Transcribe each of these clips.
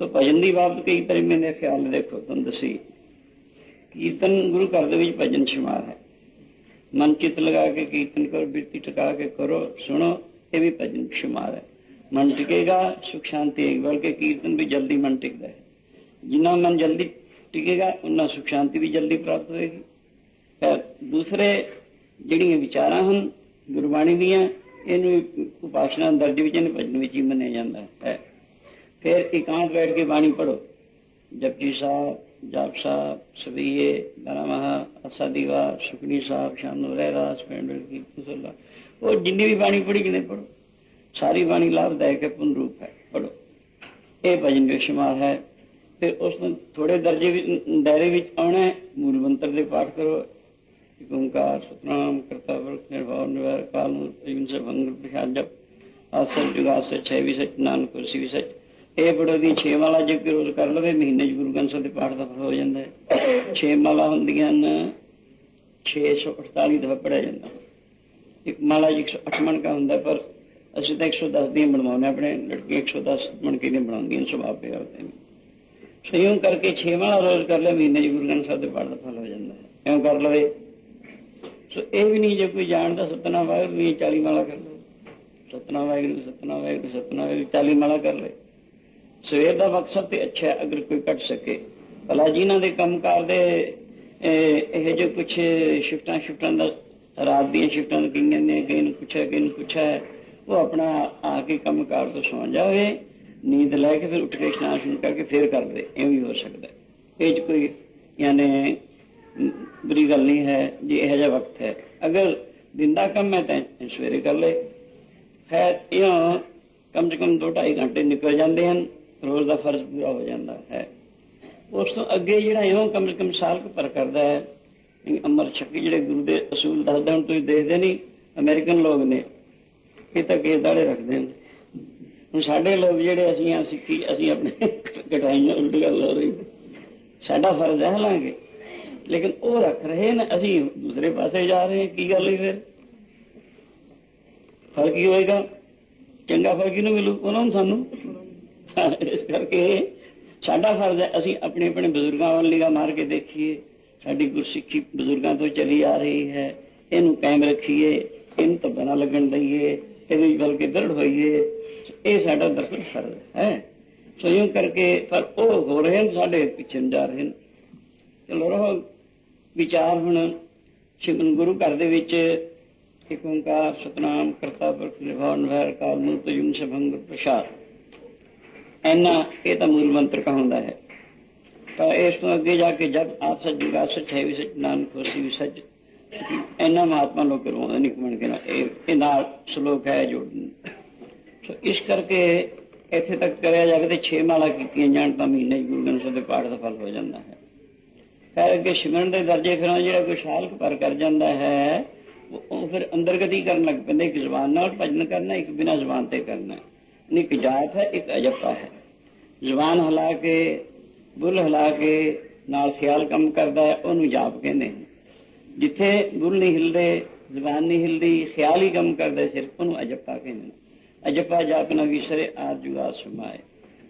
ਸੋ ਭਜਨ ਦੀ ਬਾਬਤ ਕਈ ਪ੍ਰੇਮੀ ਦੇ ਖਿਆਲ ਦੇਖੋ ਤੁਹਾਨੂੰ ਦੱਸੀ ਕੀਰਤਨ ਗੁਰੂ ਘਰ ਦੇ ਵਿੱਚ ਭਜਨ ਸ਼ਮਾਰ ਹੈ ਮਨ ਚਿਤ ਲਗਾ ਕੇ ਕੀਰਤਨ ਕਰੋ ਬਿਰਤੀ ਟਿਕਾ ਕੇ ਕਰੋ ਸੁਣੋ ਇਹ ਵੀ ਭਜਨ ਸ਼ਮਾਰ ਹੈ ਮਨ ਟਿਕੇਗਾ ਸੁਖ ਸ਼ਾਂਤੀ ਆਏਗੀ ਬਲਕਿ ਕੀਰਤਨ ਵੀ ਜਲਦੀ ਮਨ ਟਿਕਦਾ ਹੈ ਜਿੰਨਾ ਮਨ ਜਲਦੀ ਟਿਕੇਗਾ ਉਨਾ ਸੁਖ ਸ਼ਾਂਤੀ ਵੀ ਜਲਦੀ ਪ੍ਰਾਪਤ ਹੋਏਗੀ ਫਿਰ ਦੂਸਰੇ ਜਿਹੜੀਆਂ ਵਿਚਾਰਾਂ ਹਨ ਗੁਰਬਾਣੀ ਦੀਆਂ ਇਹਨੂੰ ਉਪਾਸਨਾ ਦਰਜ ਵਿੱਚ ਇਹਨੂੰ ਭਜਨ ਵਿੱਚ ਹੀ ਮੰਨਿਆ ਜਾਂਦਾ ਹੈ ਫਿਰ ਇਕਾਂਤ ਬੈਠ ਕੇ ਬਾਣੀ ਪੜੋ ਜਪਜੀ ਸਾਹਿਬ, ਜਾਪ ਸਾਹਿਬ ਸਵਈਏ ਦਰਮਹਾ ਅਸਾ ਦੀਵਾ ਸੁਖਨੀ ਸਾਹਿਬ ਸ਼ਾਮ ਰਹਿ ਰਾਸ ਪਿੰਡ ਕੀ ਕੁਸਲਾ ਉਹ ਜਿੰਨੀ ਵੀ ਬਾਣੀ ਪੜੀ ਕਿਨੇ ਪੜੋ ਸਾਰੀ ਬਾਣੀ ਲਾਭਦਾਇਕ ਹੈ, ਪੁੰਨ ਰੂਪ ਹੈ ਪੜੋ ਇਹ ਭਜਨ ਵਿੱਚ ਸ਼ਮਾਲ ਹੈ। ਫਿਰ ਉਸ ਨੂੰ ਥੋੜੇ ਦਰਜੇ ਵਿੱਚ ਦਾਇਰੇ ਵਿੱਚ ਆਉਣਾ ਹੈ। ਮੂਲ ਮੰਤਰ ਦੇ ਪਾਠ ਕਰੋ। ਏਕ ਓੰਕਾਰ, ਸਤਨਾਮ, ਕਰਤਾ ਵਰਤ ਨਿਰਭਉ, ਨਿਵਾਰ, ਕਾਲ ਨੂੰ ਅਜੂਨ ਸੇ ਭੰਗਰ ਪ੍ਰਸ਼ਾਦ ਜਪ ਆਸਰ, ਜੁਗਾਸਰ, ਛੇ ਵੀ ਸਚ, ਨਾਨਕ ਕੁਰਸੀ ਵੀ ਸਚ। ਇਹ ਬੜੋ ਦੀ 6 ਮਾਲਾ ਜੇ ਕੋਈ ਰੋਜ਼ ਕਰ ਲਵੇ ਮਹੀਨੇ ਚ ਗੁਰੂ ਗ੍ਰੰਥ ਸਾਹਿਬ ਦੇ ਪਾਠ ਦਾ ਫਲ ਹੋ ਜਾਂਦਾ ਹੈ। 6 ਮਾਲਾ ਹੁੰਦੀਆਂ ਨੇ 648 ਦਫਾ ਪੜਿਆ ਜਾਂਦਾ। ਇੱਕ ਮਾਲਾ 108 ਮਣ ਕਾ ਹੁੰਦਾ ਪਰ ਅਸੀਂ ਤਾਂ 110 ਦੀਆਂ ਬਣਵਾਉਂਦੇ ਹਾਂ, ਆਪਣੇ ਲੜਕੀਆਂ 110 ਮਣ ਕੇ ਦੀਆਂ ਬਣਾਉਂਦੀਆਂ ਸੁਭਾਅ ਪਿਆ ਹੁੰਦੇ ਨੇ ਸੰਯੋਗ ਕਰਕੇ 6 ਮਾਲਾ ਰੋਜ਼ ਕਰ ਲੈ ਮਹੀਨੇ ਚ ਗੁਰੂ ਗ੍ਰੰਥ ਸਾਹਿਬ ਦੇ ਪਾਠ ਦਾ ਫਲ ਹੋ ਜਾਂਦਾ ਹੈ। ਐਂ ਕਰ ਲਵੇ। ਸੋ ਇਹ ਵੀ ਨਹੀਂ ਜੇ ਕੋਈ ਜਾਣਦਾ ਸਤਨਾਮ ਵਾਹਿਗੁਰੂ ਵੀ 40 ਮਾਲਾ ਕਰ ਲਵੇ। ਸਤਨਾਮ ਵਾਹਿਗੁਰੂ ਸਤਨਾਮ ਵਾਹਿਗੁਰੂ ਸਤਨਾਮ ਵਾਹਿਗੁਰੂ 40 ਮਾਲਾ ਕਰ ਲੈ ਸਵੇਰ ਦਾ ਮਕਸਦ ਤੇ ਅੱਛਾ ਹੈ, ਅਗਰ ਕੋਈ ਕੱਟ ਸਕੇ। ਭਲਾ ਜਿਨ੍ਹਾਂ ਦੇ ਕੰਮਕਾਰ ਦੇ ਇਹ ਜੋ ਕੁਛ ਸ਼ਿਫਟਾਂ ਸ਼ਿਫਟਾਂ ਦਾ ਰਾਤ ਦੀਆਂ ਸ਼ਿਫਟਾਂ ਨੂੰ ਕਿੰਨੇ ਨੇ ਕਈ ਨੂੰ ਪੁੱਛਿਆ ਕਈ ਨੂੰ ਪੁੱਛਿਆ ਉਹ ਆਪਣਾ ਆ ਕੇ ਕੰਮਕਾਰ ਤੋਂ ਸੌਂ ਜਾਵੇ ਨੀਂਦ ਲੈ ਕੇ ਫਿਰ ਉੱਠ ਕੇ ਇਸ਼ਨਾਨ ਸ਼ੁਰੂ ਕਰਕੇ ਫਿਰ ਕਰ ਇਹ ਵੀ ਹੋ ਸਕਦਾ ਇਹ ਚ ਕੋਈ ਯਾਨੀ ਬੁਰੀ ਗੱਲ ਨਹੀਂ ਹੈ ਜੇ ਇਹ ਜਿਹਾ ਵਕਤ ਹੈ। ਅਗਰ ਦਿਨ ਦਾ ਕੰਮ ਹੈ ਤਾਂ ਸਵੇਰੇ ਕਰ ਲੈ ਹੈ ਇਹ ਕਮ ਸੇ ਕਮ 2.5 ਘੰਟੇ ਨਿਕਲ ਜਾਂਦੇ ਹਨ। ਰੋਜ਼ ਦਾ ਫਰਜ਼ ਪੂਰਾ ਹੋ ਜਾਂਦਾ ਹੈ। ਉਸ ਤੋਂ ਅੱਗੇ ਜਿਹੜਾ ਇਹੋ ਕਮ ਸੇ ਕਮ ਸਾਲ ਕੁ ਪਰ ਕਰਦਾ ਹੈ, ਇਹ ਅਮਰ ਸ਼ਕਤੀ ਜਿਹੜੇ ਗੁਰੂ ਦੇ ਅਸੂਲ ਦੱਸਦੇ ਹੁਣ ਤੁਸੀਂ ਦੇਖਦੇ ਨਹੀਂ, ਅਮਰੀਕਨ ਲੋਕ ਨੇ, ਇਹ ਤਾਂ ਕੇ ਦਾੜੇ ਰੱਖਦੇ ਨੇ ਹੁਣ ਸਾਡੇ ਲੋਕ ਜਿਹੜੇ ਅਸੀਂ ਆ ਸਿੱਖੀ, ਅਸੀਂ ਆਪਣੇ ਕਟਾਈਆਂ ਉਲਟ ਗੱਲ ਹੋ ਰਹੀ। ਸਾਡਾ ਫਰਜ਼ ਹੈ ਹਾਲਾਂਕਿ ਲੇਕਿਨ ਉਹ ਰੱਖ ਰਹੇ ਨੇ, ਅਸੀਂ ਦੂਸਰੇ ਪਾਸੇ ਜਾ ਰਹੇ ਹਾਂ, ਕੀ ਗੱਲ ਹੈ ਫਿਰ? ਫ਼ਰਕ ਹੀ ਹੋਏਗਾ? ਚੰਗਾ ਫ਼ਰਕ ਹੀ ਕਿਹਨੂੰ ਮਿਲੂ? ਉਹਨਾਂ ਨੂੰ ਸਾਨੂੰ ਇਸ ਕਰਕੇ ਸਾਡਾ ਫਰਜ਼ ਹੈ, ਅਸੀਂ ਆਪਣੇ ਆਪਣੇ ਬਜ਼ੁਰਗਾਂ ਵੱਲ ਨਿਗਾਹ ਮਾਰ ਕੇ ਦੇਖੀਏ। ਸਾਡੀ ਗੁਰਸਿੱਖੀ ਬਜ਼ੁਰਗਾਂ ਤੋਂ ਚਲੀ ਆ ਰਹੀ ਹੈ। ਇਹਨੂੰ ਕਾਇਮ ਰੱਖੀਏ, ਇਹਨੂੰ ਤਾਂ ਬਣਾ ਲੱਗਣ ਦਈਏ, ਇਹਦੇ ਵੱਲ ਕੇ ਦਰੜ ਹੋਈਏ। ਇਹ ਸਾਡਾ ਦਰਸਲ ਫਰਜ਼ ਹੈ। ਸੋ ਇਉਂ ਕਰਕੇ ਪਰ ਉਹ ਹੋ ਰਹੇ ਨੇ, ਸਾਡੇ ਪਿੱਛੇ ਨੂੰ ਜਾ ਰਹੇ ਨੇ। ਚਲੋ ਰਹੋ, ਵਿਚਾਰ ਹੁਣ ਸ਼ਿਵਨ ਗੁਰੂ ਘਰ ਦੇ ਵਿੱਚ ਇੱਕ ਓੰਕਾਰ, ਸਤਨਾਮ ਕਰਤਾ ਪੁਰਖ ਨਿਭਾਉ ਨਿਵਾਰ ਕਾਲ ਮੂਰਤ ਯੁਗ ਸਭੰਗ ਪ੍ਰਸਾਦ। ਐਨਾ, ਇਹ ਤਾਂ ਮੂਲ ਮੰਤਰ ਕਹਾਉਂਦਾ ਹੈ। ਤਾਂ ਇਸ ਤੋਂ ਅੱਗੇ ਜਾ ਕੇ ਜਦ ਆਪ ਸੱਚ ਜੁਗਾ ਸੱਚ ਹੈ ਵੀ ਸੱਚ, ਨਾਨਕ ਹੋਸੀ ਵੀ ਸੱਚ, ਐਨਾ ਮਹਾਤਮਾ ਲੋਕ ਕਰਵਾਉਂਦੇ ਨਹੀਂ ਕਮਣ ਕੇ ਨਾਲ ਇਹ ਇਹ ਨਾਲ ਸ਼ਲੋਕ ਹੈ ਜੋੜਨ ਸੋ ਇਸ ਕਰਕੇ ਇੱਥੇ ਤੱਕ ਕਰਿਆ ਜਾਵੇ ਤੇ 6 ਮਾਲਾ ਕੀਤੀਆਂ ਜਾਣ ਤਾਂ ਮਹੀਨੇ 'ਚ ਗੁਰੂ ਗ੍ਰੰਥ ਸਾਹਿਬ ਦੇ ਪਾਠ ਦਾ ਫਲ ਹੋ ਜਾਂਦਾ ਹੈ। ਫਿਰ ਅੱਗੇ ਸਿਮਰਨ ਦੇ ਦਰਜੇ ਫਿਰ ਜਿਹੜਾ ਕੋਈ ਸਾਲਕ ਪਰ ਕਰ ਜਾਂਦਾ ਹੈ ਉਹ ਫਿਰ ਅੰਦਰ ਗਤੀ ਕਰਨ ਲੱਗ ਪੈਂਦਾ, ਇੱਕ ਜ਼ਬਾਨ ਨਾਲ ਭਜਨ ਕਰਨਾ, ਇੱਕ ਬਿਨਾਂ ਜ਼ਬਾਨ ਤੇ ਕਰਨਾ। ਇੱਕ ਜਾਤ ਹੈ ਇੱਕ ਅਜਪਾ ਹੈ ਜ਼ਬਾਨ ਹਿਲਾ ਕੇ ਬੁੱਲ ਹਿਲਾ ਕੇ ਨਾਲ ਖਿਆਲ ਕੰਮ ਕਰਦਾ ਹੈ ਉਹਨੂੰ ਜਾਪ ਕਹਿੰਦੇ ਨੇ ਜਿੱਥੇ ਬੁੱਲ ਨਹੀਂ ਹਿਲਦੇ ਜੁਬਾਨ ਨਹੀਂ ਹਿਲਦੀ ਖਿਆਲ ਹੀ ਕੰਮ ਕਰਦਾ ਸਿਰਫ ਉਹਨੂੰ ਅਜਪਾ ਕਹਿੰਦੇ ਨੇ ਅਜਪਾ ਜਾਪ ਨਾ ਵਿਸਰੇ ਆਰ ਜੁਗਾ ਸਮਾਏ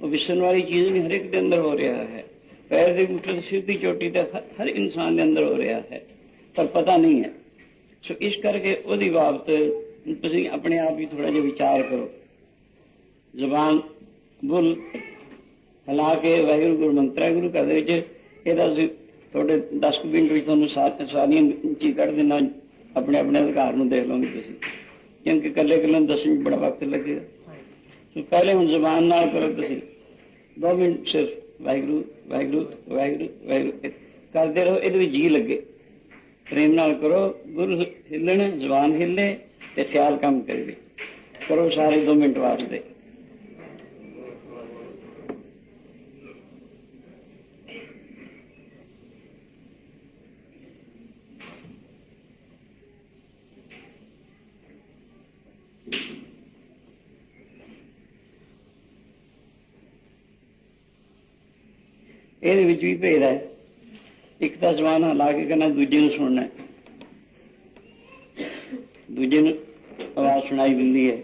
ਉਹ ਵਿਸਰਨ ਵਾਲੀ ਚੀਜ਼ ਨਹੀਂ ਹਰ ਇੱਕ ਦੇ ਅੰਦਰ ਹੋ ਰਿਹਾ ਹੈ ਪੈਰ ਦੇ ਮੁੱਠ ਤੋਂ ਸਿਰ ਦੀ ਚੋਟੀ ਤੱਕ ਹਰ ਇਨਸਾਨ ਦੇ ਅੰਦਰ ਹੋ ਰਿਹਾ ਹੈ ਪਰ ਪਤਾ ਨਹੀਂ ਹੈ ਸੋ ਇਸ ਕਰਕੇ ਉਹਦੀ ਬਾਬਤ ਤੁਸੀਂ ਆਪਣੇ ਆਪ ਹੀ ਥੋੜਾ ਜਿਹਾ ਵਿਚਾਰ ਕਰੋ ਜ਼ਬਾਨ ਬੁਲ ਹਲਾ ਕੇ ਵਾਹਿਗੁਰੂ ਗੁਰੂ ਮੰਤਰਾ ਗੁਰੂ ਘਰ ਦੇ ਵਿੱਚ ਇਹਦਾ ਤੁਸੀਂ ਤੁਹਾਡੇ 10 ਮਿੰਟ ਵਿੱਚ ਤੁਹਾਨੂੰ ਸਾਰੀਆਂ ਚੀਜ਼ ਕੱਢ ਦੇਣਾ ਆਪਣੇ ਆਪਣੇ ਅਧਿਕਾਰ ਨੂੰ ਦੇਖ ਲਓਗੇ ਤੁਸੀਂ। ਕਿਉਂਕਿ ਇਕੱਲੇ ਇਕੱਲੇ ਦਸਵੀਂ ਬੜਾ ਵਕਤ ਲੱਗੇਗਾ। ਸੋ ਪਹਿਲੇ ਹੁਣ ਜ਼ਬਾਨ ਨਾਲ ਕਰੋ ਤੁਸੀਂ। 2 ਮਿੰਟ ਸਿਰਫ, ਵਾਹਿਗੁਰੂ ਵਾਹਿਗੁਰੂ ਵਾਹਿਗੁਰੂ ਵਾਹਿਗੁਰੂ ਕਰਦੇ ਰਹੋ, ਇਹਦੇ ਵਿੱਚ ਜੀ ਲੱਗੇ। ਪ੍ਰੇਮ ਨਾਲ ਕਰੋ, ਗੁਰੂ ਹਿੱਲਣ, ਜ਼ਬਾਨ ਹਿੱਲੇ ਤੇ ਖਿਆਲ ਕੰਮ ਕਰੇ ਕਰੋ ਸਾਰੇ 2 ਮਿੰਟ ਵਾਸਤੇ। ਇਹਦੇ ਵਿੱਚ ਵੀ ਭੇਦ ਹੈ। ਇੱਕ ਤਾਂ ਜ਼ਬਾਨ ਹਿਲਾ ਕੇ ਕਰਨਾ ਦੂਜੇ ਨੂੰ ਸੁਣਨਾ ਦੂਜੇ ਨੂੰ ਆਵਾਜ਼ ਸੁਣਾਈ ਦਿੰਦੀ ਹੈ।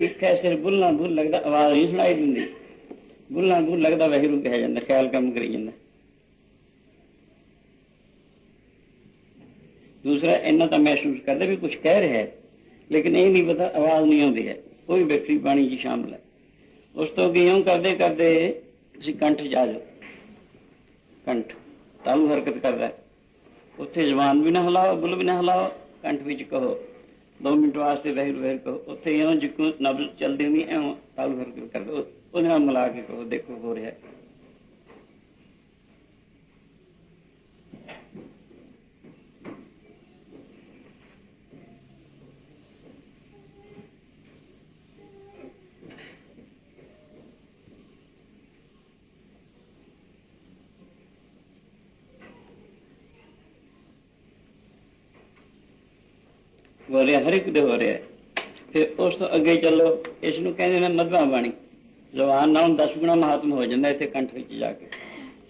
ਇੱਕ ਹੈ ਸਿਰ ਬੁੱਲਣਾ ਬੁੱਲ ਲੱਗਦਾ, ਆਵਾਜ਼ ਨਹੀਂ ਸੁਣਾਈ ਦਿੰਦੀ। ਬੁੱਲਾਂ ਬੁੱਲ ਲੱਗਦਾ ਵਹਿਰੂ ਕਿਹਾ ਜਾਂਦਾ, ਖਿਆਲ ਕੰਮ ਕਰੀ ਜਾਂਦਾ। ਦੂਸਰਾ, ਇੰਨਾ ਤਾਂ ਮਹਿਸੂਸ ਕਰਦਾ ਵੀ ਕੁਝ ਕਹਿ ਰਿਹਾ ਹੈ, ਲੇਕਿਨ ਇਹ ਨਹੀਂ ਪਤਾ, ਆਵਾਜ਼ ਨਹੀਂ ਆਉਂਦੀ ਹੈ। ਕੋਈ ਵਿਅਕਤੀ ਬਾਣੀ ਚ ਸ਼ਾਮਲ ਹੈ। ਉਸ ਤੋਂ ਅੱਗੇ ਕਰਦੇ ਕਰਦੇ ਤੁਸੀਂ ਕੰਠ ਜਾ ਜਾਓ। ਕੰਠ। ਤਾਲੂ ਹਰਕਤ ਕਰਦਾ ਹੈ। ਉੱਥੇ ਜ਼ਬਾਨ ਵੀ ਨਾ ਹਿਲਾਓ, ਬੁੱਲ ਵੀ ਨਾ ਹਿਲਾਓ, ਕੰਠ ਵਿੱਚ ਕਹੋ। 2 ਮਿੰਟ ਵਾਸਤੇ ਵਹਿਰ ਵਹਿਰ ਕਹੋ। ਉੱਥੇ ਇਉਂ ਜਿੱਕੂ ਨਬਜ਼ ਚੱਲਦੀ ਹੁੰਦੀ ਐਉਂ ਤਾਲੂ ਹਰਕਤ ਕਰਦਾ ਉਹਦੇ ਨਾਲ ਮਿਲਾ ਕੇ ਕਹੋ, ਦੇਖੋ ਹੋ ਰਿਹਾ ਹੋ ਰਿਹਾ, ਹਰ ਇੱਕ ਦੇ ਹੋ ਰਿਹਾ ਫਿਰ ਉਸ ਤੋਂ ਅੱਗੇ ਚੱਲੋ, ਇਸ ਨੂੰ ਕਹਿੰਦੇ ਨੇ ਮਧਵਾ ਬਾਣੀ। ਜ਼ੁਬਾਨ ਨਾਲ 10 ਗੁਣਾ ਮਹਾਤਮ ਹੋ ਜਾਂਦਾ ਇੱਥੇ ਕੰਠ ਵਿੱਚ ਜਾ ਕੇ।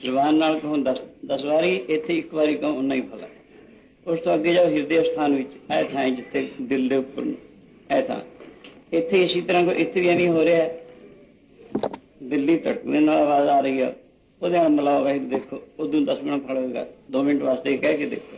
ਜ਼ੁਬਾਨ ਨਾਲ ਕਹੋ 10 10 ਵਾਰੀ, ਇੱਥੇ ਇੱਕ ਵਾਰੀ ਕਹੋ ਉਨਾ ਹੀ ਫਲ ਉਸ ਤੋਂ ਅੱਗੇ ਜਾਓ ਹਿਰਦੇ ਸਥਾਨ ਵਿੱਚ, ਇਹ ਥਾਂ ਹੈ ਜਿੱਥੇ ਦਿਲ ਦੇ ਉੱਪਰ ਇਹ ਥਾਂ। ਇੱਥੇ ਇਸੇ ਤਰ੍ਹਾਂ ਕੋ ਇੱਥੇ ਵੀ ਐਵੇਂ ਹੋ ਰਿਹਾ ਦਿੱਲੀ ਧੜਕਣ ਨਾਲ ਆਵਾਜ਼ ਆ ਰਹੀ ਹੈ ਉਹਦੇ ਨਾਲ ਮਿਲਾਓ ਵੈਸੇ ਦੇਖੋ, ਉਦੋਂ 10 ਗੁਣਾ ਫਲ ਹੋਏਗਾ। 2 ਮਿੰਟ ਵਾਸਤੇ ਕਹਿ ਕੇ ਦੇਖੋ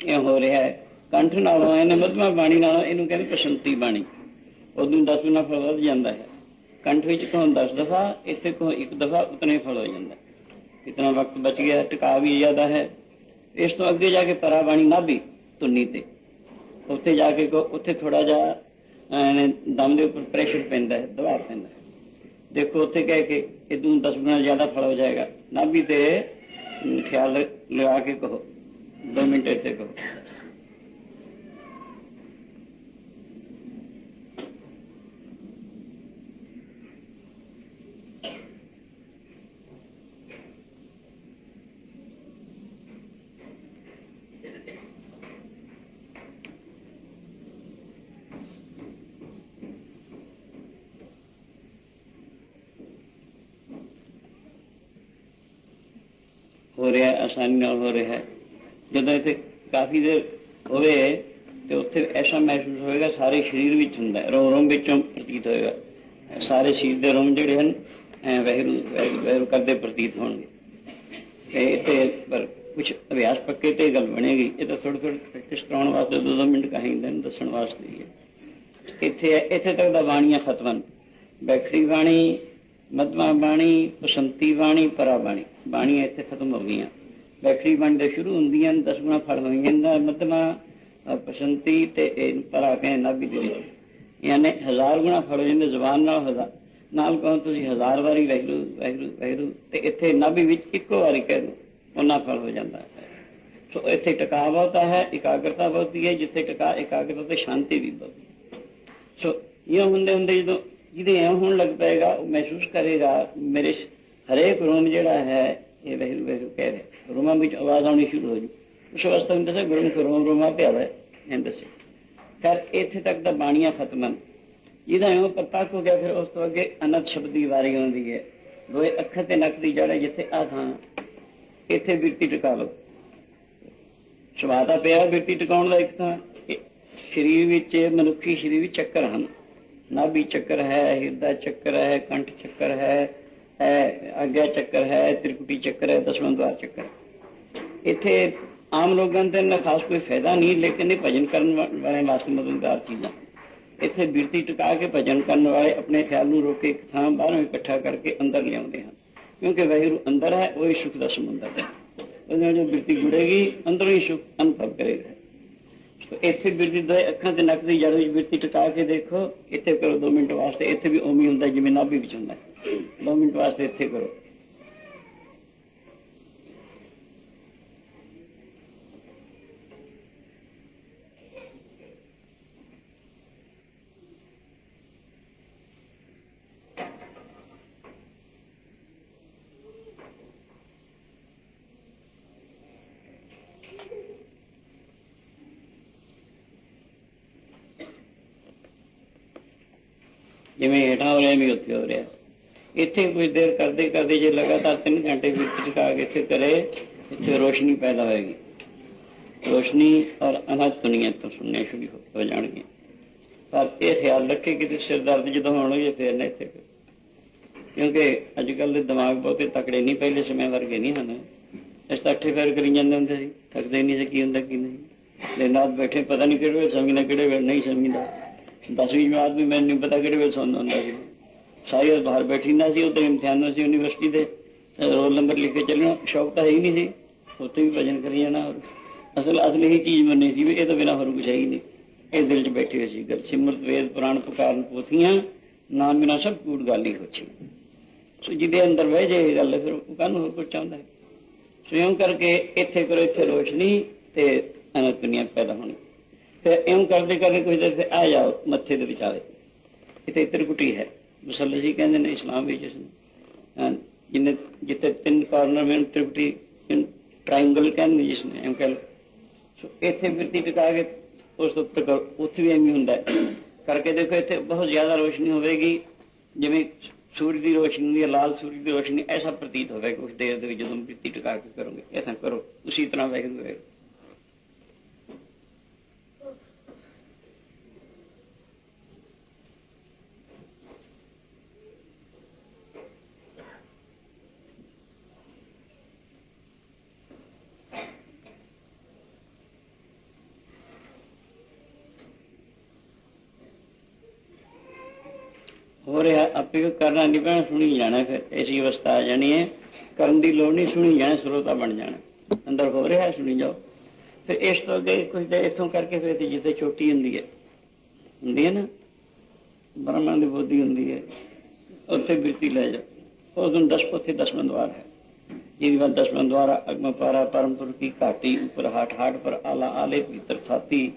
ਇਹ ਹੋ ਰਿਹਾ ਹੈ। ਕੰਠ ਨਾਲੋਂ, ਇਹਨੇ ਮਧਮਾ ਬਾਣੀ ਨਾਲੋਂ ਇਹਨੂੰ ਕਹਿੰਦੇ ਪਸੰਤੀ ਬਾਣੀ। ਉਦੋਂ 10 ਗੁਣਾ ਫਲ ਵੱਧ ਜਾਂਦਾ ਹੈ। ਕੰਠ ਵਿੱਚ ਕਹੋ 10 ਦਫਾ, ਇੱਥੇ ਕਹੋ ਇੱਕ ਦਫਾ, ਉਤਨੇ ਫਲ ਹੋ ਜਾਂਦਾ ਇਤਨਾ ਵਕਤ ਬਚ ਗਿਆ, ਟਿਕਾ ਵੀ ਜ਼ਿਆਦਾ ਹੈ। ਇਸ ਤੋਂ ਅੱਗੇ ਜਾ ਕੇ ਪਰਾ ਬਾਣੀ ਨਾਭੀ ਤੁੰਨੀ ਤੇ। ਉੱਥੇ ਜਾ ਕੇ ਕਹੋ ਉੱਥੇ ਥੋੜਾ ਜਾ ਦਮ ਦੇ ਉੱਪਰ ਪ੍ਰੈਸ਼ਰ ਪੈਂਦਾ ਹੈ, ਦਬਾਅ ਪੈਂਦਾ ਹੈ। ਦੇਖੋ, ਉੱਥੇ ਕਹਿ ਕੇ ਇਦੋਂ 10 ਗੁਣਾ ਜ਼ਿਆਦਾ ਫਲ ਹੋ ਜਾਏਗਾ। ਨਾਭੀ ਤੇ ਖਿਆਲ ਲਗਾ ਕੇ ਕਹੋ। ਦੋ ਮਿੰਟ ਇੱਥੇ ਕਹੋ ਹੋ ਰਿਹਾ ਹੈ, ਆਸਾਨੀ ਨਾਲ ਹੋ ਰਿਹਾ। ਹੈ ਜਦੋਂ ਇੱਥੇ ਕਾਫੀ ਦੇਰ ਹੋਵੇ ਤੇ ਉੱਥੇ ਐਸਾ ਮਹਿਸੂਸ ਹੋਏਗਾ ਸਾਰੇ ਸਰੀਰ ਵਿੱਚ ਹੁੰਦਾ ਰੋਮ ਰੋਮ ਵਿੱਚੋਂ ਪ੍ਰਤੀਤ ਹੋਏਗਾ। ਸਾਰੇ ਸਰੀਰ ਦੇ ਰੋਮ ਜਿਹੜੇ ਹਨ ਵਹਿਰੂ ਵਹਿਰੂ ਕਰਦੇ ਪ੍ਰਤੀਤ ਹੋਣਗੇ। ਤੇ ਇੱਥੇ ਪਰ ਕੁਝ ਅਭਿਆਸ ਪੱਕੇ ਤੇ ਗੱਲ ਬਣੇਗੀ। ਇਹ ਤਾਂ ਥੋੜੀ ਥੋੜੀ ਪ੍ਰੈਕਟਿਸ ਕਰਾਉਣ ਵਾਸਤੇ ਦੋ ਦੋ ਮਿੰਟ ਕਹਾਂਦੇ ਨੇ, ਦੱਸਣ ਵਾਸਤੇ ਹੀ ਹੈ। ਇੱਥੇ ਇੱਥੇ ਤੱਕ ਦਾ ਬਾਣੀਆਂ ਖਤਮਨ ਬੈਖਰੀ ਬਾਣੀ ਮਦਮਾ ਬਾਣੀ, ਬਸੰਤੀ ਬਾਣੀ, ਪਰਾ ਬਾਣੀ, ਬਾਣੀਆਂ ਇੱਥੇ ਖਤਮ ਹੋ ਗਈਆਂ। ਬੈਖਰੀ ਬਾਣੀ ਸ਼ੁਰੂ ਹੁੰਦੀਆਂ ਨੇ ਦਸਵਾਂ ਫੜ ਹੋ ਜਾਂਦਾ ਮਧਮਾ ਅਹ ਬਸੰਤੀ ਤੇ ਇਹ ਪਰਾ ਕਹਿੰਦੇ ਨਾਭੀ ਦੇ ਯਾਨੀ ਹਜ਼ਾਰ ਗੁਣਾ ਫੜ ਹੋ ਜਾਂਦੇ ਜ਼ੁਬਾਨ ਨਾਲ ਹਜ਼ਾਰ ਨਾਲ ਕਹੋ ਤੁਸੀਂ ਹਜ਼ਾਰ ਵਾਰੀ ਵਹਿਰੂ ਵਹਿਰੂ ਵਹਿਰੂ ਤੇ ਇੱਥੇ ਨਾਭੀ ਵਿੱਚ ਇੱਕੋ ਵਾਰੀ ਕਹਿ ਲਓ ਉਹਨਾਂ ਫਲ ਹੋ ਜਾਂਦਾ ਹੈ। ਸੋ ਇੱਥੇ ਟਿਕਾ ਬਹੁਤਾ ਹੈ, ਇਕਾਗਰਤਾ ਬਹੁਤੀ ਹੈ, ਜਿੱਥੇ ਟਿਕਾ ਇਕਾਗਰਤਾ ਤੇ ਸ਼ਾਂਤੀ ਵੀ ਬਹੁਤੀ ਸੋ ਇਹ ਹੁੰਦੇ ਹੁੰਦੇ ਜਦੋਂ ਜਿਹਦੇ ਐਂ ਹੋਣ ਲੱਗ ਪਏਗਾ, ਉਹ ਮਹਿਸੂਸ ਕਰੇਗਾ, ਮੇਰੇ ਹਰੇਕ ਰੂਮ ਜਿਹੜਾ ਹੈ, ਇਹ ਵਹਿਰੂ ਵਹਿਰੂ ਕਹਿ ਰਿਹਾ ਰੂਮਾਂ ਵਿੱਚ ਆਵਾਜ਼ ਆਉਣੀ ਸ਼ੁਰੂ ਹੋ ਜੂ। ਉਸ ਅਵਸਥਾ ਵਿੱਚ ਦੱਸਿਆ ਗੁਰੂ ਰੂਮ ਰੂਮਾ ਤੇ ਆਵੇ ਦੱਸੇ ਫਿਰ ਇੱਥੇ ਤੱਕ ਦਾ ਬਾਣੀਆਂ ਖਤਮ ਜਿਹਦਾ ਐਂ ਪਤਾ ਹੋ ਗਿਆ, ਫਿਰ ਉਸ ਤੋਂ ਅੱਗੇ ਅਨੰਤ ਸ਼ਬਦ ਦੀ ਵਾਰੀ ਆਉਂਦੀ ਹੈ। ਦੋਏ ਅੱਖਰ ਤੇ ਨੱਕ ਦੀ ਜੜ ਜਿੱਥੇ ਆ ਥਾਂ ਇੱਥੇ ਬਿਰਤੀ ਟਿਕਾ ਲਓ। ਸਵਾਦਾ ਪਿਆ ਬਿਰਤੀ ਟਿਕਾਉਣ ਦਾ ਇੱਕ ਤਾਂ ਸਰੀਰ ਵਿੱਚ ਮਨੁੱਖੀ ਸਰੀਰ ਵਿੱਚ ਚੱਕਰ ਹਨ। ਨਾਭੀ ਚੱਕਰ ਹੈ, ਹਿਰਦਾ ਚੱਕਰ ਹੈ, ਕੰਠ ਚੱਕਰ ਹੈ ਹੈ ਆਗਿਆ ਚੱਕਰ ਹੈ, ਤ੍ਰਿਕੁਟੀ ਚੱਕਰ ਹੈ ਦਸਵਾਂ ਦਵਾਰ ਚੱਕਰ ਹੈ। ਇੱਥੇ ਆਮ ਲੋਕਾਂ ਤੇ ਨਾ ਖਾਸ ਕੋਈ ਫਾਇਦਾ ਨਹੀਂ, ਲੇਕਿਨ ਇਹ ਭਜਨ ਕਰਨ ਵਾਲੇ ਵਾਸਤੇ ਮਦਦਗਾਰ ਚੀਜ਼ਾਂ। ਇੱਥੇ ਬਿਰਤੀ ਟਿਕਾ ਕੇ ਭਜਨ ਕਰਨ ਵਾਲੇ ਆਪਣੇ ਖਿਆਲ ਨੂੰ ਰੋਕ ਕੇ ਇੱਕ ਥਾਂ ਬਾਹਰੋਂ ਇਕੱਠਾ ਕਰਕੇ ਅੰਦਰ ਲਿਆਉਂਦੇ ਹਨ। ਕਿਉਂਕਿ ਵਹਿਰੂ ਅੰਦਰ ਹੈ, ਉਹ ਹੀ ਸੁਖ ਦਾ ਸਮੁੰਦਰ ਹੈ। ਉਹਦੇ ਜੋ ਬਿਰਤੀ ਗੁੜੇਗੀ ਅੰਦਰੋਂ ਹੀ ਸੁਖ ਅਨੁਭਵ ਕਰੇਗਾ। ਇੱਥੇ ਬਿਰਤੀ ਦੇ ਅੱਖਾਂ ਤੇ ਨੱਕ ਦੀ ਜੜ ਵਿੱਚ ਬਿਰਤੀ ਟਿਕਾ ਕੇ ਦੇਖੋ, ਇੱਥੇ ਕਰੋ 2 ਮਿੰਟ ਵਾਸਤੇ, ਇੱਥੇ ਵੀ ਉਵੇਂ ਹੀ ਹੁੰਦਾ ਜਿਵੇਂ ਨਾਭੀ ਵਿੱਚ ਹੁੰਦਾ। 2 ਮਿੰਟ ਵਾਸਤੇ ਇੱਥੇ ਕਰੋ। ਜਿਵੇਂ ਹੇਠਾਂ ਹੋ ਰਿਹਾ ਵੀ ਉੱਥੇ ਹੋ ਰਿਹਾ। ਇੱਥੇ ਕੁਝ ਦੇਰ ਕਰਦੇ ਕਰਦੇ ਜੇ ਲਗਾਤਾਰ 3 ਘੰਟੇ ਵਿੱਚ ਟਿਕਾ ਕੇ ਇੱਥੇ ਕਰੇ, ਇੱਥੇ ਰੋਸ਼ਨੀ ਪੈਦਾ ਹੋਏਗੀ। ਰੋਸ਼ਨੀ ਔਰ ਅਨਹਦ ਦੁਨੀਆ ਤੋਂ ਸੁਣਨੇ ਸ਼ੁਰੂ ਹੋ- ਜਾਣਗੇ। ਪਰ ਇਹ ਖਿਆਲ ਰੱਖੇ ਕਿ ਸਿਰ ਦਰਦ ਜਦੋਂ ਹੋਣਗੇ, ਫੇਰ ਨਾ ਇੱਥੇ ਕਿਉਂਕਿ ਅੱਜ ਕੱਲ ਦੇ ਦਿਮਾਗ ਬਹੁਤੇ ਤਕੜੇ ਨਹੀਂ, ਪਹਿਲੇ ਸਮੇਂ ਵਰਗੇ ਨਹੀਂ ਹਨ ਇਸ ਤਾਂ ਅੱਠੇ ਫੇਰ ਕਰੀ ਜਾਂਦੇ ਹੁੰਦੇ ਸੀ। ਥੱਕਦੇ ਨਹੀਂ ਸੀ, ਕੀ ਹੁੰਦਾ, ਕੀ ਨਹੀਂ। ਦੇ ਨਾਲ ਬੈਠੇ, ਪਤਾ ਨਹੀਂ ਕਿਹੜੇ ਵੇਲੇ ਸਮਝਣਾ ਕਿਹੜੇ ਵੇਲੇ ਨਹੀਂ ਸਮਝਦਾ ਦਸਵੀਂ ਜਮਾਤ ਵੀ ਮੈਨੂੰ ਨਹੀਂ ਪਤਾ ਕਿਹੜੇ ਵੇਲੇ ਸੌਂਦਾ ਹੁੰਦਾ ਸੀ। ਸਾਰੀ ਬਾਹਰ ਬੈਠੀ ਨਾ ਸੀ ਉਦੋਂ ਇਮਤਿਹਾਨ ਸੀ ਯੂਨੀਵਰਸਿਟੀ ਦੇ। ਰੋਲ ਨੰਬਰ ਲਿਖ ਕੇ ਚੱਲਣਾ, ਸ਼ੌਕ ਤਾਂ ਹੈ ਹੀ ਨਹੀਂ ਸੀ। ਉੱਥੇ ਵੀ ਭਜਨ ਕਰੀ ਜਾਣਾ ਅਸਲ ਅਸਲ ਇਹ ਚੀਜ਼ ਮੰਨੀ ਸੀ ਵੀ ਇਹ ਤਾਂ ਬਿਨਾਂ ਹੋਰ ਕੁਛ ਹੈ ਹੀ ਨਹੀਂ। ਇਹ ਦਿਲ 'ਚ ਬੈਠੀ ਹੋਈ ਸੀ ਗੱਲ। ਸਿਮਰਤ, ਵੇਦ, ਪੁਰਾਣ, ਪੁਕਾਰਨ, ਪੋਥੀਆਂ, ਨਾਮ ਬਿਨਾਂ ਸਭ ਕੂੜ ਗੱਲ ਹੀ ਹੋਛੀ ਸੋ ਜਿਹਦੇ ਅੰਦਰ ਬਹਿ ਜੇ ਇਹ ਗੱਲ, ਫਿਰ ਉਹ ਕਾਹਨੂੰ ਹੋਰ ਕੁਝ ਚਾਹੁੰਦਾ? ਹੈ ਸੋ ਇਉਂ ਕਰਕੇ ਇੱਥੇ ਕਰੋ, ਇੱਥੇ ਰੋਸ਼ਨੀ ਤੇ ਅਨੰਤ ਦੁਨੀਆ ਪੈਦਾ ਹੋਣੀ। ਫਿਰ ਇਉਂ ਕਰਦੇ ਕਰਦੇ ਕੁਝ ਦੇਰ ਫਿਰ ਆ ਜਾਓ ਮੱਥੇ ਦੇ ਵਿਚਾਲੇ ਇੱਥੇ ਤਿਰਕੁਟੀ ਹੈ ਮੁਸੱਲੇ ਜੀ ਕਹਿੰਦੇ ਨੇ ਇਸਲਾਮ ਵਿੱਚ ਇਸ ਨੂੰ ਅਹ ਜਿੰਨੇ ਜਿੱਥੇ ਤਿੰਨ ਕਾਰਨਰ ਵਿੱਚ ਤਿਰਕੁਟੀ ਟ੍ਰਾਇੰਗਲ ਕਹਿੰਦੇ ਜਿਸ ਨੇ ਐਂ ਕਹਿ ਲਓ ਸੋ ਇੱਥੇ ਬਿਰਤੀ ਟਿਕਾ ਕੇ ਉਸ ਤੋਂ ਉੱਤੇ ਕਰੋ ਉੱਥੇ ਵੀ ਐਵੇਂ ਹੁੰਦਾ ਹੈ। ਕਰਕੇ ਦੇਖੋ ਇੱਥੇ ਬਹੁਤ ਜ਼ਿਆਦਾ ਰੋਸ਼ਨੀ ਹੋਵੇਗੀ ਜਿਵੇਂ ਸੂਰਜ ਦੀ ਰੋਸ਼ਨੀ ਹੁੰਦੀ ਹੈ ਲਾਲ ਸੂਰਜ ਦੀ ਰੋਸ਼ਨੀ ਐਸਾ ਪ੍ਰਤੀਤ ਹੋਵੇਗਾ ਉਸ ਦੇਰ ਦੇ ਵਿੱਚ ਜਦੋਂ ਬਿਰਤੀ ਟਿਕਾ ਕੇ ਕਰੋਗੇ ਐਸਾ ਕਰੋ ਉਸੇ ਤਰ੍ਹਾਂ ਵੈਗਰੂ ਹੋਏਗਾ ਹੋ ਰਿਹਾ, ਆਪੇ ਕੋ ਕਰਨਾ ਨਹੀਂ ਪੈਣਾ, ਸੁਣੀ ਜਾਣਾ ਫਿਰ, ਐਸੀ ਅਵਸਥਾ ਆ ਜਾਣੀ ਹੈ। ਕਰਨ ਦੀ ਲੋੜ ਨਹੀਂ, ਸੁਣੀ ਜਾਣਾ, ਸਰੋਤਾ ਬਣ ਜਾਣਾ। ਅੰਦਰ ਹੋ ਰਿਹਾ, ਸੁਣੀ ਜਾਓ। ਫਿਰ ਇਸ ਤੋਂ ਅੱਗੇ ਕੁਝ ਦੇ ਇਥੋਂ ਕਰਕੇ ਫਿਰ ਤੇ ਜਿੱਥੇ ਛੋਟੀ ਹੁੰਦੀ ਹੈ। ਹੁੰਦੀ ਹੈ ਨਾ? ਬ੍ਰਹਮਣ ਦੀ ਬੁੱਧੀ ਹੁੰਦੀ ਹੈ। ਉੱਥੇ ਬਿਰਤੀ ਲੈ ਜਾ ਉਸ ਦਿਨ ਦਸ ਪੋਥੇ ਦਸਵਾਂ ਦਵਾਰ ਹੈ। ਜਿਹਦੀ ਬਾਤ ਦਸਵਾਂ ਦਵਾਰਾ ਅਗਮ ਪਾਰਾ ਪਰਮਪੁਰ ਕੀ ਘਾਟੀ, ਉਪਰ ਹਾਟ ਹਾਟ ਪਰ ਆਲਾ ਆਲੇ ਭੀਤਰ ਥਾਤੀ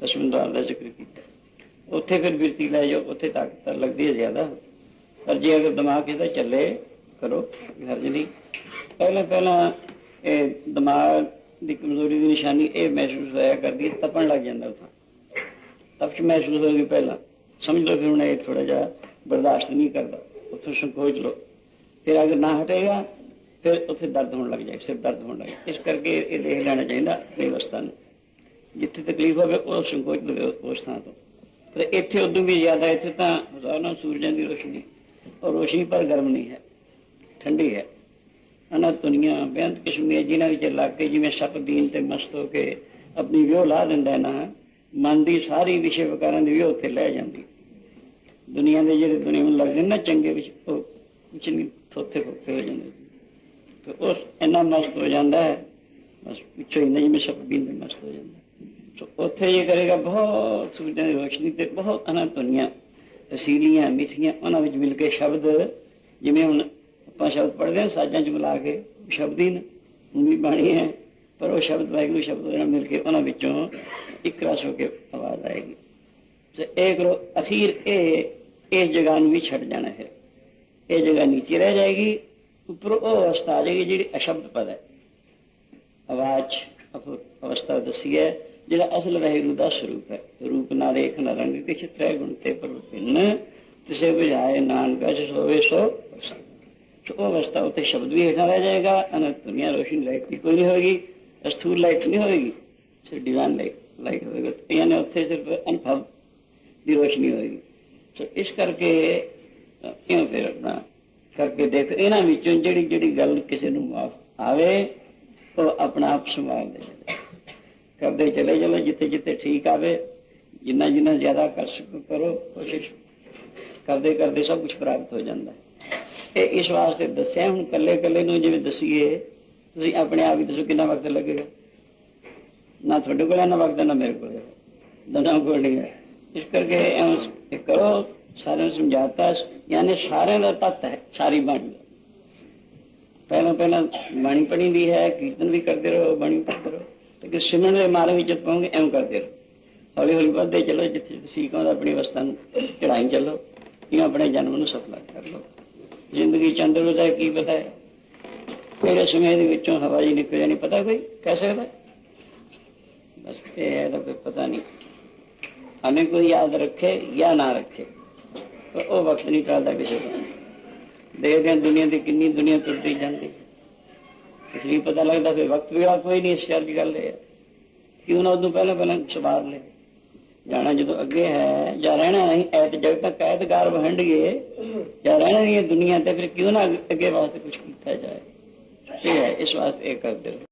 ਦਸਵੇਂ ਦਵਾਰ ਦਾ ਜ਼ਿਕਰ ਕੀਤਾ। ਉੱਥੇ ਫਿਰ ਬਿਰਤੀ ਲੈ ਜਾਓ, ਉੱਥੇ ਤਾਕਤ ਲੱਗਦੀ ਹੈ ਜ਼ਿਆਦਾ। ਪਰ ਜੇ ਅਗਰ ਦਿਮਾਗ ਇਹਦਾ ਚੱਲੇ, ਕਰੋ ਹਰਜ ਪਹਿਲਾਂ ਪਹਿਲਾਂ ਇਹ ਦਿਮਾਗ ਦੀ ਕਮਜ਼ੋਰੀ ਦੀ ਨਿਸ਼ਾਨੀ ਇਹ ਮਹਿਸੂਸ ਹੋਇਆ ਕਰਦੀ ਤਪਣ ਲੱਗ ਜਾਂਦਾ ਉਥਾਂ। ਤਪਸ਼ ਮਹਿਸੂਸ ਹੋਗੀ ਪਹਿਲਾਂ। ਸਮਝ ਲਓ ਫਿਰ ਹੁਣ ਥੋੜਾ ਜਿਹਾ ਬਰਦਾਸ਼ਤ ਨਹੀਂ ਕਰਦਾ। ਉੱਥੋਂ ਸੰਕੋਚ ਲਓ। ਫਿਰ ਅਗਰ ਨਾ ਹਟੇਗਾ, ਫਿਰ ਉੱਥੇ ਦਰਦ ਹੋਣ ਲੱਗ ਜਾਏ ਸਿਰ ਦਰਦ ਹੋਣ ਲੱਗ ਜਾਏ ਇਸ ਕਰਕੇ ਇਹ ਦੇਖ ਲੈਣਾ ਚਾਹੀਦਾ ਆਪਣੀ ਅਵਸਥਾ ਨੂੰ। ਜਿੱਥੇ ਤਕਲੀਫ ਹੋਵੇ, ਉਹ ਸੰਕੋਚ ਲਵੇ ਉਸ ਥਾਂ ਤੋਂ। ਪਰ ਇੱਥੇ ਉਦੋਂ ਵੀ ਜ਼ਿਆਦਾ, ਇੱਥੇ ਤਾਂ ਹਜ਼ਾਰਾਂ ਸੂਰਜਾਂ ਦੀ ਰੋਸ਼ਨੀ ਔਰ ਰੋਸ਼ਨੀ ਪਰ ਗਰਮ ਨਹੀਂ ਹੈ, ਠੰਡੀ ਹੈ। ਅਨਾ ਦੁਨੀਆ ਬੇਅੰਤ ਕਿਸਮ ਜਿਨ੍ਹਾਂ ਵਿੱਚ ਲੱਗ ਕੇ ਜਿਵੇਂ ਸੱਪ ਦੀਨ ਤੇ ਮਸਤ ਹੋ ਕੇ ਆਪਣੀ ਵਿਉ ਲਾ ਦਿੰਦਾ ਨਾ, ਮਨ ਦੀ ਸਾਰੀ ਵਿਸ਼ੇ ਵਿਕਾਰਾਂ ਦੀ ਵਿਉ ਉੱਥੇ ਲੈ ਜਾਂਦੀ। ਦੁਨੀਆ ਦੇ ਜਿਹੜੇ ਦੁਨੀਆ ਨੂੰ ਲੱਗਦੇ ਨਾ ਚੰਗੇ ਵਿੱਚ, ਉਹ ਕੁਛ ਨਹੀਂ, ਥੋਥੇ ਫੋਕੇ ਹੋ ਜਾਂਦੇ। ਤੇ ਉਸ, ਇੰਨਾ ਮਸਤ ਹੋ ਜਾਂਦਾ ਹੈ, ਬਸ ਪਿੱਛੋਂ ਹੀ ਨਹੀਂ ਮੈਂ ਸੱਪ ਦੀਨ ਤੇ ਮਸਤ ਹੋ ਜਾਂਦਾ। ਉੱਥੇ ਇਹ ਕਰੇਗਾ, ਬਹੁਤ ਸੂਰਜਾਂ ਦੀ ਰੋਸ਼ਨੀ ਤੇ ਬਹੁਤ ਅਨੰਤ ਦੁਨੀਆ ਰਸੀਲੀਆਂ, ਮਿੱਠੀਆਂ, ਉਹਨਾਂ ਵਿੱਚ ਮਿਲ ਕੇ ਸ਼ਬਦ, ਜਿਵੇਂ ਹੁਣ ਆਪਾਂ ਸ਼ਬਦ ਪੜ੍ਹਦੇ ਹਾਂ, ਸਾਜ਼ਾਂ 'ਚ ਮਿਲਾ ਕੇ ਸ਼ਬਦ ਹੀ ਨੇ ਵੀ ਬਾਣੀ ਹੈ, ਪਰ ਉਹ ਸ਼ਬਦ, ਵਾਹਿਗੁਰੂ ਸ਼ਬਦ ਨਾਲ ਮਿਲ ਕੇ ਉਹਨਾਂ ਵਿੱਚੋਂ ਇੱਕ ਰਸ ਹੋ ਕੇ ਆਵਾਜ਼ ਆਏਗੀ। ਤੇ ਇਹ ਕਰੋ, ਅਖੀਰ ਇਹ ਇਸ ਜਗ੍ਹਾ ਨੂੰ ਵੀ ਛੱਡ ਜਾਣਾ ਹੈ ਇਹ ਜਗ੍ਹਾ ਨੀਚੇ ਰਹਿ ਜਾਏਗੀ, ਉੱਪਰ ਉਹ ਅਵਸਥਾ ਆ ਜਾਏਗੀ ਜਿਹੜੀ ਅਸ਼ਬਦ ਪਦ ਹੈ। ਆਵਾਜ਼ ਅਪ- ਅਵਸਥਾ ਦੱਸੀ ਹੈ ਜਿਹੜਾ ਅਸਲ ਵਾਹਿਗੁਰੂ ਦਾ ਸਰੂਪ ਹੈ। ਰੂਪ ਨਾ ਰੇਖ ਨਾ ਰੰਗ ਕਿਛ ਤ੍ਰੈ ਗੁਣ ਤੇ ਪਰਵਿਨ। ਤਿਸੇ ਬੁਝਾਏ ਨਾਨਕ ਅਸ ਹੋਵੇ ਸੋ ਉਹ ਅਵਸਥਾ ਉੱਤੇ ਸ਼ਬਦ ਵੀ ਹੇਠਾਂ ਰਹਿ ਜਾਏਗਾ। ਅਨੰਤ ਦੁਨੀਆ ਰੋਸ਼ਨੀ ਲਾਈਟ ਦੀ ਕੋਈ ਨਹੀਂ ਹੋਏਗੀ। ਅਸਥੂਲ ਲਾਈਟ ਨਹੀਂ ਹੋਏਗੀ। ਸਿਰ ਡਿਵਾਨ ਲਾਈਟ ਲਾਈਟ ਹੋਏਗਾ। ਯਾਨੀ ਉੱਥੇ ਸਿਰਫ ਅਨੁਭਵ ਦੀ ਰੋਸ਼ਨੀ ਹੋਏਗੀ। ਸੋ ਇਸ ਕਰਕੇ ਕਿਉਂ ਫਿਰ ਆਪਣਾ ਕਰਕੇ ਦੇਖ ਇਹਨਾਂ ਵਿੱਚੋਂ ਜਿਹੜੀ ਜਿਹੜੀ ਗੱਲ ਕਿਸੇ ਨੂੰ ਮਾਫ ਆਵੇ, ਉਹ ਆਪਣਾ ਆਪ ਸੰਭਾਲਦੇ ਚਲੇ ਕਰਦੇ ਚਲੇ ਚਲੋ ਜਿੱਥੇ ਜਿੱਥੇ ਠੀਕ ਆਵੇ ਜਿੰਨਾ ਜਿੰਨਾ ਜ਼ਿਆਦਾ ਕਰ ਸਕੋ ਕਰੋ ਕੋਸ਼ਿਸ਼ ਕਰਦੇ ਕਰਦੇ ਸਭ ਕੁਝ ਪ੍ਰਾਪਤ ਹੋ ਜਾਂਦਾ। ਇਹ ਇਸ ਵਾਸਤੇ ਦੱਸਿਆ ਹੁਣ ਕੱਲੇ ਕੱਲੇ ਨੂੰ ਜਿਵੇਂ ਦਸੀਏ ਤੁਸੀਂ ਆਪਣੇ ਆਪ ਹੀ ਦੱਸੋ ਕਿੰਨਾ ਵਕਤ ਲੱਗੇਗਾ? ਨਾ ਤੁਹਾਡੇ ਕੋਲ ਨਾ ਵਕਤ ਹੈ, ਨਾ ਮੇਰੇ ਕੋਲ ਹੈ। ਦੋਨਾਂ ਕੋਲ ਨਹੀਂ ਹੈ। ਇਸ ਕਰਕੇ ਇਉਂ ਕਰੋ ਸਾਰਿਆਂ ਨੂੰ ਸਮਝਾਤਾ ਯਾਨੀ ਸਾਰਿਆਂ ਦਾ ਤੱਤ ਹੈ ਸਾਰੀ ਬਾਣੀ। ਦਾ ਪਹਿਲਾਂ ਪਹਿਲਾਂ ਬਾਣੀ ਪੜ੍ਹੀ ਦੀ ਹੈ ਕੀਰਤਨ ਵੀ ਕਰਦੇ ਰਹੋ ਬਾਣੀ ਪੜ੍ਹਦੇ ਰਹੋ। مار کرتے ہلی ہو چلو جی چڑھائی چلو۔ کر لوگ ہا جی نکل جی یعنی پتا کوئی؟ کہہ سکتا بس یہ ہے تو پتا نہیں۔ ہمیں کوئی یاد رکھے یا نہ رکھے؟ وہ وقت نہیں ٹالتا کسی کو۔ دیکھتے ہیں دنیا کی کنی دنیا ترتی جاتی ਇਸ ਲਈ ਪਤਾ ਲੱਗਦਾ ਫਿਰ ਵਕਤ ਵੀ ਵੇਲਾ ਕੋਈ ਨਹੀਂ ਇਸ ਸ਼ਹਿਰ ਦੀ ਗੱਲ ਇਹ। ਹੈ ਕਿਉਂ ਨਾ ਉਦੋਂ ਪਹਿਲਾਂ ਪਹਿਲਾਂ ਸਵਾਰ ਲੈ ਜਾਣਾ ਜਦੋਂ ਅੱਗੇ ਹੈ, ਜਾਂ ਰਹਿਣਾ ਨਹੀਂ, ਐਤ ਜਗ ਤੱਕ ਕੈਦਗਾਰ ਵਹੰਡਗੇ ਜਾਂ ਰਹਿਣਾ ਨਹੀਂ ਹੈ ਦੁਨੀਆ ਤੇ, ਫਿਰ ਕਿਉਂ ਨਾ ਅੱਗੇ- ਵਾਸਤੇ ਕੁਝ ਕੀਤਾ ਜਾਏ। ਇਹ ਹੈ, ਇਸ ਵਾਸਤੇ ਇਹ ਕਰਦੇ ਰਹੋ।